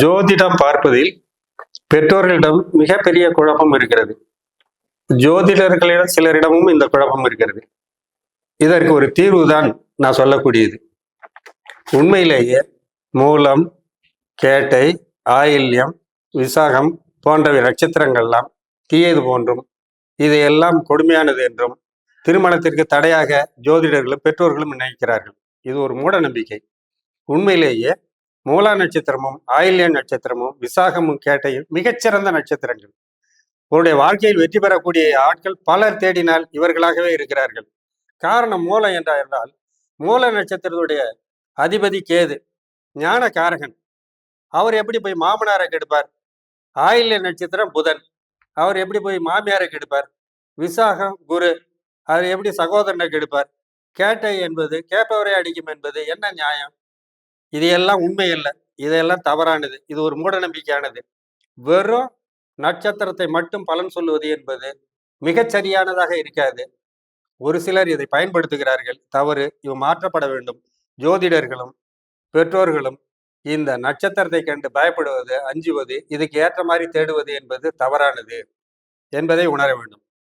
ஜோதிடம் பார்ப்பதில் பெற்றோர்களிடம் மிகப்பெரிய குழப்பம் இருக்கிறது. ஜோதிடர்களிடம் சிலரிடமும் இந்த குழப்பம் இருக்கிறது. இதற்கு ஒரு தீர்வு தான் நான் சொல்லக்கூடியது. உண்மையிலேயே மூலம் கேட்டை ஆயில்யம் விசாகம் போன்றவை நட்சத்திரங்கள்லாம் தீயது போன்றும் இதையெல்லாம் கொடுமையானது என்றும் திருமணத்திற்கு தடையாக ஜோதிடர்களும் பெற்றோர்களும் நினைக்கிறார்கள். இது ஒரு மூட நம்பிக்கை. உண்மையிலேயே மூலா நட்சத்திரமும் ஆயில்ய நட்சத்திரமும் விசாகமும் கேட்டையும் மிகச்சிறந்த நட்சத்திரங்கள். உங்களுடைய வாழ்க்கையில் வெற்றி பெறக்கூடிய ஆட்கள் பலர் தேடினால் இவர்களாகவே இருக்கிறார்கள். காரணம் மூலம் என்றால் மூல நட்சத்திரத்துடைய அதிபதி கேது ஞான காரகன் அவர் எப்படி போய் மாமனாரை கெடுப்பார்? ஆயில்ய நட்சத்திரம் புதன். அவர் எப்படி போய் மாமியாரை கெடுப்பார்? விசாகம் குரு. அவர் எப்படி சகோதரனை கெடுப்பார்? கேட்டை என்பது கேட்பவரை அடிக்கும் என்பது என்ன நியாயம்? இது எல்லாம் உண்மை இல்லை. இதெல்லாம் தவறானது. இது ஒரு மூட நம்பிக்கையானது. வெறும் நட்சத்திரத்தை மட்டும் பலன் சொல்லுவது என்பது மிகச்சரியானதாக இருக்காது. ஒரு சிலர் இதை பயன்படுத்துகிறார்கள். தவறு இவை மாற்றப்பட வேண்டும். ஜோதிடர்களும் பெற்றோர்களும் இந்த நட்சத்திரத்தை கண்டு பயப்படுவது அஞ்சுவது இதுக்கு ஏற்ற மாதிரி தேடுவது என்பது தவறானது என்பதை உணர வேண்டும்.